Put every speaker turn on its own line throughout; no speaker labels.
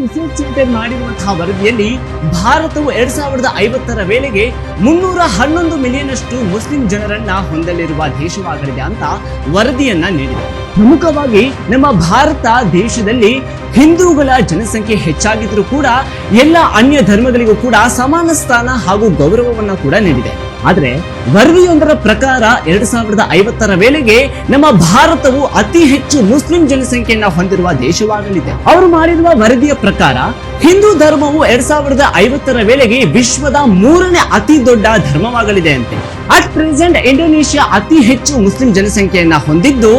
Research ಮಾಡಿರುವಂತಹ ವರದಿಯಲ್ಲಿ ಭಾರತವು ಎರಡ್ ಸಾವಿರದ ಐವತ್ತರ ವೇಳೆಗೆ ಮುನ್ನೂರ ಹನ್ನೊಂದು ಮಿಲಿಯನ್ ಅಷ್ಟು ಮುಸ್ಲಿಂ ಜನರನ್ನ ಹೊಂದಲಿರುವ ದೇಶವಾಗಲಿದೆ ಅಂತ ವರದಿಯನ್ನ ನೀಡಿದೆ. ಪ್ರಮುಖವಾಗಿ ನಮ್ಮ ಭಾರತ ದೇಶದಲ್ಲಿ ಹಿಂದೂಗಳ ಜನಸಂಖ್ಯೆ ಹೆಚ್ಚಾಗಿದ್ರೂ ಕೂಡ ಎಲ್ಲ ಅನ್ಯ ಧರ್ಮಗಳಿಗೂ ಕೂಡ ಸಮಾನ ಸ್ಥಾನ ಹಾಗೂ ಗೌರವವನ್ನ ಕೂಡ ನೀಡಿದೆ. ಆದ್ರೆ ವರದಿಯೊಂದರ ಪ್ರಕಾರ ಎರಡು ಸಾವಿರದ ಐವತ್ತರ ವೇಳೆಗೆ ನಮ್ಮ ಭಾರತವು ಅತಿ ಹೆಚ್ಚು ಮುಸ್ಲಿಂ ಜನಸಂಖ್ಯೆಯನ್ನ ಹೊಂದಿರುವ ದೇಶವಾಗಲಿದೆ. ಅವರು ಮಾಡಿರುವ ವರದಿಯ ಪ್ರಕಾರ ಹಿಂದೂ ಧರ್ಮವು ಎರಡ್ ಸಾವಿರದ ಐವತ್ತರ ವೇಳೆಗೆ ವಿಶ್ವದ ಮೂರನೇ ಅತಿ ದೊಡ್ಡ ಧರ್ಮವಾಗಲಿದೆ ಅಂತೆ. ಅಟ್ ಪ್ರೆಸೆಂಟ್ ಇಂಡೋನೇಷ್ಯಾ ಅತಿ ಹೆಚ್ಚು ಮುಸ್ಲಿಂ ಜನಸಂಖ್ಯೆಯನ್ನ ಹೊಂದಿದ್ದು,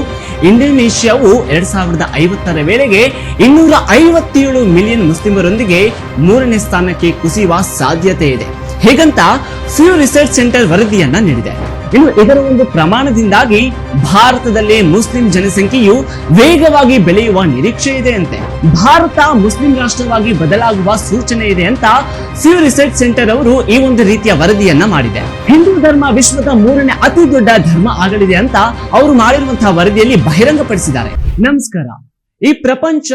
ಇಂಡೋನೇಷ್ಯಾವು ಎರಡ್ ಸಾವಿರದ ಐವತ್ತರ ವೇಳೆಗೆ ಇನ್ನೂರ ಐವತ್ತೇಳು ಮಿಲಿಯನ್ ಮುಸ್ಲಿಮರೊಂದಿಗೆ ಮೂರನೇ ಸ್ಥಾನಕ್ಕೆ ಕುಸಿಯುವ ಸಾಧ್ಯತೆ ಇದೆ. ಹೀಗಂತ ಫ್ಯೂ ರಿಸರ್ಚ್ ಸೆಂಟರ್ ವರದಿಯನ್ನ ನೀಡಿದೆ. ಇನ್ನು ಇದರ ಒಂದು ಪ್ರಮಾಣದಿಂದಾಗಿ ಭಾರತದಲ್ಲಿ ಮುಸ್ಲಿಂ ಜನಸಂಖ್ಯೆಯು ವೇಗವಾಗಿ ಬೆಳೆಯುವ ನಿರೀಕ್ಷೆ ಇದೆ ಅಂತೆ. ಭಾರತ ಮುಸ್ಲಿಂ ರಾಷ್ಟ್ರವಾಗಿ ಬದಲಾಗುವ ಸೂಚನೆ ಇದೆ ಅಂತ ಫ್ಯೂ ರಿಸರ್ಚ್ ಸೆಂಟರ್ ಅವರು ಈ ಒಂದು ರೀತಿಯ ವರದಿಯನ್ನ ಮಾಡಿದೆ. ಹಿಂದೂ ಧರ್ಮ ವಿಶ್ವದ ಮೂರನೇ ಅತಿ ದೊಡ್ಡ ಧರ್ಮ ಆಗಲಿದೆ ಅಂತ ಅವರು ಮಾಡಿರುವಂತಹ ವರದಿಯಲ್ಲಿ ಬಹಿರಂಗಪಡಿಸಿದ್ದಾರೆ. ನಮಸ್ಕಾರ. ಈ ಪ್ರಪಂಚ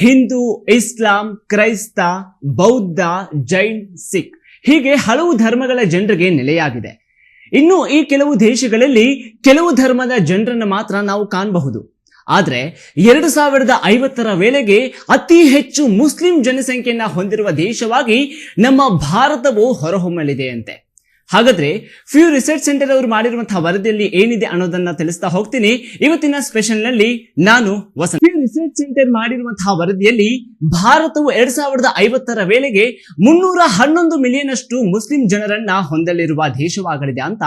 ಹಿಂದೂ, ಇಸ್ಲಾಂ, ಕ್ರೈಸ್ತ, ಬೌದ್ಧ, ಜೈನ್, ಸಿಖ್ ಹೀಗೆ ಹಲವು ಧರ್ಮಗಳ ಜನರಿಗೆ ನೆಲೆಯಾಗಿದೆ. ಇನ್ನು ಈ ಕೆಲವು ದೇಶಗಳಲ್ಲಿ ಕೆಲವು ಧರ್ಮದ ಜನರನ್ನು ಮಾತ್ರ ನಾವು ಕಾಣಬಹುದು. ಆದರೆ ಎರಡು ಸಾವಿರದ ಐವತ್ತರ ವೇಳೆಗೆ ಅತಿ ಹೆಚ್ಚು ಮುಸ್ಲಿಂ ಜನಸಂಖ್ಯೆಯನ್ನ ಹೊಂದಿರುವ ದೇಶವಾಗಿ ನಮ್ಮ ಭಾರತವು ಹೊರಹೊಮ್ಮಲಿದೆ ಅಂತೆ. ಹಾಗಾದ್ರೆ ಫ್ಯೂ ರಿಸರ್ಚ್ ಸೆಂಟರ್ ಅವರು ಮಾಡಿರುವಂತಹ ವರದಿಯಲ್ಲಿ ಏನಿದೆ ಅನ್ನೋದನ್ನ ತಿಳಿಸ್ತಾ ಹೋಗ್ತೀನಿ. ಇವತ್ತಿನ ಸ್ಪೆಷಲ್ನಲ್ಲಿ ನಾನು ವಸಂತ ಫ್ಯೂ ರಿಸರ್ಚ್ ಸೆಂಟರ್ ಮಾಡಿರುವಂತಹ ವರದಿಯಲ್ಲಿ ಭಾರತವು ಎರಡ್ ಸಾವಿರದ ಐವತ್ತರ ವೇಳೆಗೆ ಮುನ್ನೂರ ಹನ್ನೊಂದು ಮಿಲಿಯನ್ ಅಷ್ಟು ಮುಸ್ಲಿಂ ಜನರನ್ನ ಹೊಂದಲಿರುವ ದೇಶವಾಗಲಿದೆ ಅಂತ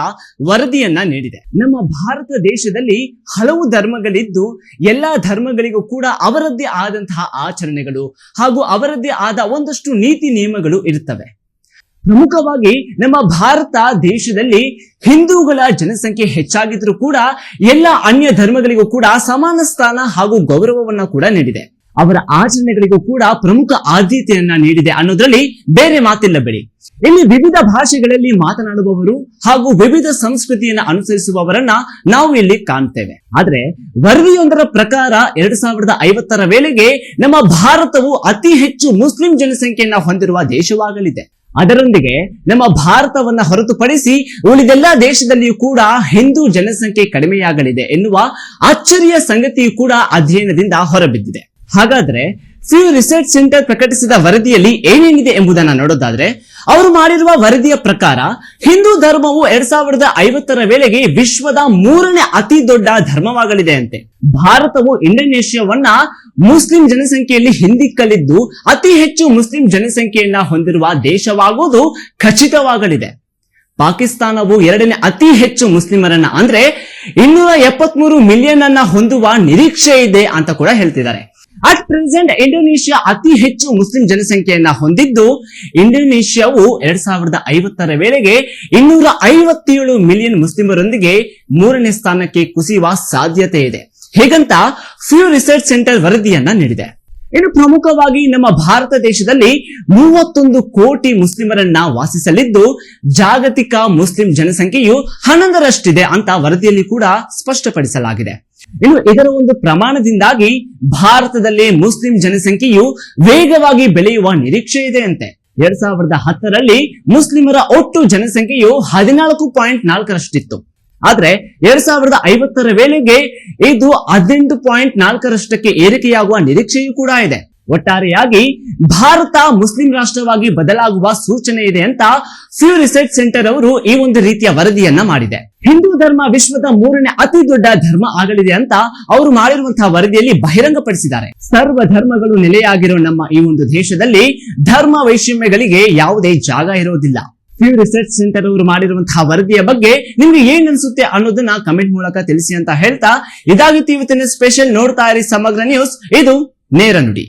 ವರದಿಯನ್ನ ನೀಡಿದೆ. ನಮ್ಮ ಭಾರತ ದೇಶದಲ್ಲಿ ಹಲವು ಧರ್ಮಗಳಿದ್ದು, ಎಲ್ಲಾ ಧರ್ಮಗಳಿಗೂ ಕೂಡ ಅವರದ್ದೇ ಆದಂತಹ ಆಚರಣೆಗಳು ಹಾಗೂ ಅವರದ್ದೇ ಆದ ಒಂದಷ್ಟು ನೀತಿ ನಿಯಮಗಳು ಇರುತ್ತವೆ. ಪ್ರಮುಖವಾಗಿ ನಮ್ಮ ಭಾರತ ದೇಶದಲ್ಲಿ ಹಿಂದೂಗಳ ಜನಸಂಖ್ಯೆ ಹೆಚ್ಚಾಗಿದ್ರೂ ಕೂಡ ಎಲ್ಲ ಅನ್ಯ ಧರ್ಮಗಳಿಗೂ ಕೂಡ ಸಮಾನ ಸ್ಥಾನ ಹಾಗೂ ಗೌರವವನ್ನು ಕೂಡ ನೀಡಿದೆ. ಅವರ ಆಚರಣೆಗಳಿಗೂ ಕೂಡ ಪ್ರಮುಖ ಆದ್ಯತೆಯನ್ನ ನೀಡಿದೆ ಅನ್ನೋದ್ರಲ್ಲಿ ಬೇರೆ ಮಾತಿಲ್ಲ ಬಿಡಿ ಇಲ್ಲಿ ವಿವಿಧ ಭಾಷೆಗಳಲ್ಲಿ ಮಾತನಾಡುವವರು ಹಾಗೂ ವಿವಿಧ ಸಂಸ್ಕೃತಿಯನ್ನ ಅನುಸರಿಸುವವರನ್ನ ನಾವು ಇಲ್ಲಿ ಕಾಣ್ತೇವೆ. ಆದ್ರೆ ವರದಿಯೊಂದರ ಪ್ರಕಾರ ಎರಡ್ ಸಾವಿರದ ಐವತ್ತರ ವೇಳೆಗೆ ನಮ್ಮ ಭಾರತವು ಅತಿ ಹೆಚ್ಚು ಮುಸ್ಲಿಂ ಜನಸಂಖ್ಯೆಯನ್ನ ಹೊಂದಿರುವ ದೇಶವಾಗಲಿದೆ. ಅದರೊಂದಿಗೆ ನಮ್ಮ ಭಾರತವನ್ನ ಹೊರತುಪಡಿಸಿ ಉಳಿದೆಲ್ಲ ದೇಶದಲ್ಲಿಯೂ ಕೂಡ ಹಿಂದೂ ಜನಸಂಖ್ಯೆ ಕಡಿಮೆಯಾಗಲಿದೆ ಎನ್ನುವ ಅಚ್ಚರಿಯ ಸಂಗತಿಯು ಕೂಡ ಅಧ್ಯಯನದಿಂದ ಹೊರಬಿದ್ದಿದೆ. ಹಾಗಾದ್ರೆ ಫ್ಯೂ ರಿಸರ್ಚ್ ಸೆಂಟರ್ ಪ್ರಕಟಿಸಿದ ವರದಿಯಲ್ಲಿ ಏನೇನಿದೆ ಎಂಬುದನ್ನ ನೋಡೋದಾದ್ರೆ, ಅವರು ಮಾಡಿರುವ ವರದಿಯ ಪ್ರಕಾರ ಹಿಂದೂ ಧರ್ಮವು ಎರಡ್ ಸಾವಿರದ ಐವತ್ತರ ವೇಳೆಗೆ ವಿಶ್ವದ ಮೂರನೇ ಅತಿ ದೊಡ್ಡ ಧರ್ಮವಾಗಲಿದೆ ಅಂತೆ. ಭಾರತವು ಇಂಡೋನೇಷ್ಯಾವನ್ನ ಮುಸ್ಲಿಂ ಜನಸಂಖ್ಯೆಯಲ್ಲಿ ಹಿಂದಿಕ್ಕಲಿದ್ದು ಅತಿ ಹೆಚ್ಚು ಮುಸ್ಲಿಂ ಜನಸಂಖ್ಯೆಯನ್ನ ಹೊಂದಿರುವ ದೇಶವಾಗುವುದು ಖಚಿತವಾಗಲಿದೆ. ಪಾಕಿಸ್ತಾನವು ಎರಡನೇ ಅತಿ ಹೆಚ್ಚು ಮುಸ್ಲಿಮರನ್ನ ಅಂದ್ರೆ ಇನ್ನೂರ ಎಪ್ಪತ್ಮೂರು ಮಿಲಿಯನ್ ಅನ್ನ ಹೊಂದುವ ನಿರೀಕ್ಷೆ ಇದೆ ಅಂತ ಕೂಡ ಹೇಳ್ತಿದ್ದಾರೆ. ಅಟ್ ಪ್ರೆಸೆಂಟ್ ಇಂಡೋನೇಷ್ಯಾ ಅತಿ ಹೆಚ್ಚು ಮುಸ್ಲಿಂ ಜನಸಂಖ್ಯೆಯನ್ನ ಹೊಂದಿದ್ದು, ಇಂಡೋನೇಷಿಯಾವು ಎರಡ್ ಸಾವಿರದ ಐವತ್ತರ ವೇಳೆಗೆ ಇನ್ನೂರ ಐವತ್ತೇಳು ಮಿಲಿಯನ್ ಮುಸ್ಲಿಮರೊಂದಿಗೆ ಮೂರನೇ ಸ್ಥಾನಕ್ಕೆ ಕುಸಿಯುವ ಸಾಧ್ಯತೆ ಇದೆ. ಹೇಗಂತ ಫ್ಯೂ ರಿಸರ್ಚ್ ಸೆಂಟರ್ ವರದಿಯನ್ನ ನೀಡಿದೆ. ಇನ್ನು ಪ್ರಮುಖವಾಗಿ ನಮ್ಮ ಭಾರತ ದೇಶದಲ್ಲಿ ಮೂವತ್ತೊಂದು ಕೋಟಿ ಮುಸ್ಲಿಮರನ್ನ ವಾಸಿಸಲಿದ್ದು, ಜಾಗತಿಕ ಮುಸ್ಲಿಂ ಜನಸಂಖ್ಯೆಯು ಹನ್ನೊಂದರಷ್ಟಿದೆ ಅಂತ ವರದಿಯಲ್ಲಿ ಕೂಡ ಸ್ಪಷ್ಟಪಡಿಸಲಾಗಿದೆ. ಇನ್ನು ಇದರ ಒಂದು ಪ್ರಮಾಣದಿಂದಾಗಿ ಭಾರತದಲ್ಲಿ ಮುಸ್ಲಿಂ ಜನಸಂಖ್ಯೆಯು ವೇಗವಾಗಿ ಬೆಳೆಯುವ ನಿರೀಕ್ಷೆ ಇದೆ ಅಂತೆ. ಎರಡ್ ಸಾವಿರದ ಹತ್ತರಲ್ಲಿ ಮುಸ್ಲಿಮರ ಒಟ್ಟು ಜನಸಂಖ್ಯೆಯು ಹದಿನಾಲ್ಕು ಪಾಯಿಂಟ್ ನಾಲ್ಕರಷ್ಟಿತ್ತು. ಆದ್ರೆ ಎರಡ್ ಸಾವಿರದ ಐವತ್ತರ ವೇಳೆಗೆ ಇದು ಹದಿನೆಂಟು ಪಾಯಿಂಟ್ ನಾಲ್ಕರಷ್ಟಕ್ಕೆ ಏರಿಕೆಯಾಗುವ ನಿರೀಕ್ಷೆಯೂ ಕೂಡ ಇದೆ. ಒಟ್ಟಾರೆಯಾಗಿ ಭಾರತ ಮುಸ್ಲಿಂ ರಾಷ್ಟ್ರವಾಗಿ ಬದಲಾಗುವ ಸೂಚನೆ ಇದೆ ಅಂತ ಫ್ಯೂ ರಿಸರ್ಚ್ ಸೆಂಟರ್ ಅವರು ಈ ಒಂದು ರೀತಿಯ ವರದಿಯನ್ನ ಮಾಡಿದೆ. ಹಿಂದೂ ಧರ್ಮ ವಿಶ್ವದ ಮೂರನೇ ಅತಿ ದೊಡ್ಡ ಧರ್ಮ ಆಗಲಿದೆ ಅಂತ ಅವರು ಮಾಡಿರುವಂತಹ ವರದಿಯಲ್ಲಿ ಬಹಿರಂಗಪಡಿಸಿದ್ದಾರೆ. ಸರ್ವ ಧರ್ಮಗಳು ನೆಲೆಯಾಗಿರೋ ನಮ್ಮ ಈ ಒಂದು ದೇಶದಲ್ಲಿ ಧರ್ಮ ವೈಷಮ್ಯಗಳಿಗೆ ಯಾವುದೇ ಜಾಗ ಇರೋದಿಲ್ಲ. ಫ್ಯೂ ರಿಸರ್ಚ್ ಸೆಂಟರ್ ಅವರು ಮಾಡಿರುವಂತಹ ವರದಿಯ ಬಗ್ಗೆ ನಿಮ್ಗೆ ಏನ್ ಅನ್ಸುತ್ತೆ ಅನ್ನೋದನ್ನ ಕಮೆಂಟ್ ಮೂಲಕ ತಿಳಿಸಿ ಅಂತ ಹೇಳ್ತಾ ಇದಾಗಿತ್ತು ಇವತ್ತಿನ ಸ್ಪೆಷಲ್ ನೋಡ್ತಾ ಇರಿ ಸಮಗ್ರ ನ್ಯೂಸ್ ಇದು ನೇರ ನುಡಿ.